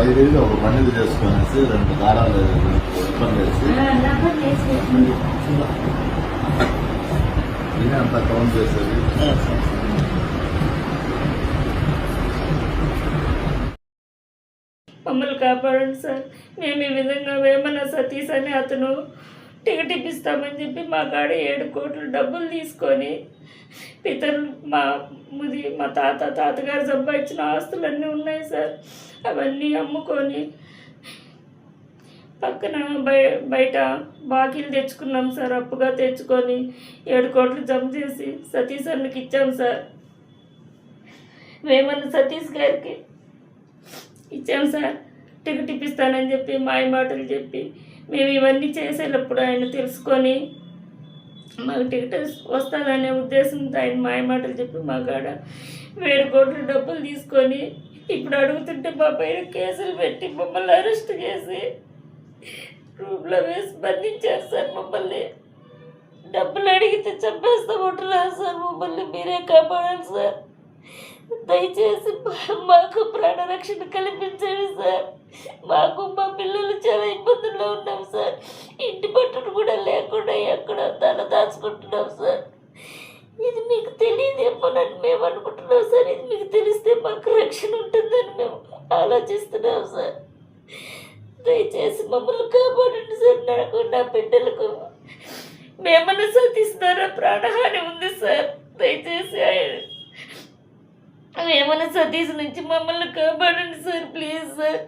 ఐదు వేలు ఒక పండుగ చేసుకునేసి రెండు దారాలు ఇబ్బంది వేసి అంతా కౌంట్ చేసేది. మమ్మల్ని కాపాడండి సార్. మేము ఈ విధంగా వేమన సతీష్ అని అతను టికెట్ ఇప్పిస్తామని చెప్పి మా కాడ ఏడు కోట్లు డబ్బులు తీసుకొని పితరులు మా ముది మా తాత తాతగారు సంపాదించిన ఆస్తులన్నీ ఉన్నాయి సార్. అవన్నీ అమ్ముకొని పక్కన బయ బయట బాకీలు తెచ్చుకున్నాం సార్. అప్పుగా తెచ్చుకొని ఏడు కోట్లు జమ చేసి సతీష్ అన్నకి ఇచ్చాం సార్. మేమన్నా సతీష్ గారికి ఇచ్చాం సార్. టికెట్ ఇప్పిస్తానని చెప్పి మాయ మాటలు చెప్పి మేము ఇవన్నీ చేసేటప్పుడు ఆయన తెలుసుకొని మాకు టికెట్ వస్తుందనే ఉద్దేశంతో ఆయన మాయ మాటలు చెప్పి మా కాడ వేడి కోట్ల డబ్బులు తీసుకొని ఇప్పుడు అడుగుతుంటే మా పైన కేసులు పెట్టి మమ్మల్ని అరెస్ట్ చేసి రూమ్లో వేసి బంధించారు సార్ మమ్మల్ని. డబ్బులు అడిగితే చంపేస్తామంటున్నారు సార్ మమ్మల్ని. మీరే కాపాడాలి సార్. దయచేసి మా- మాకు ప్రాణరక్షణ కల్పించండి సార్. మాకు మా పిల్లలు చాలా ఇబ్బందుల్లో ఉన్నాం సార్. ఇంటి పట్టును కూడా లేకుండా ఎక్కడ తల దాచుకుంటున్నాం సార్. ఇది మీకు తెలియదేమోనని మేము అనుకుంటున్నాం సార్. ఇది మీకు తెలిస్తే మాకు రక్షణ ఉంటుందని మేము ఆలోచిస్తున్నాం సార్. దయచేసి మమ్మల్ని కాపాడండి సార్. నాకు నా బిడ్డలకు మేమన్నా సతీస్తున్నారా ప్రాణహాని ఉంది సార్. దయచేసి ఏమైనా సతీష్ నుంచి మమ్మల్ని కాపాడండి సార్ ప్లీజ్ సార్.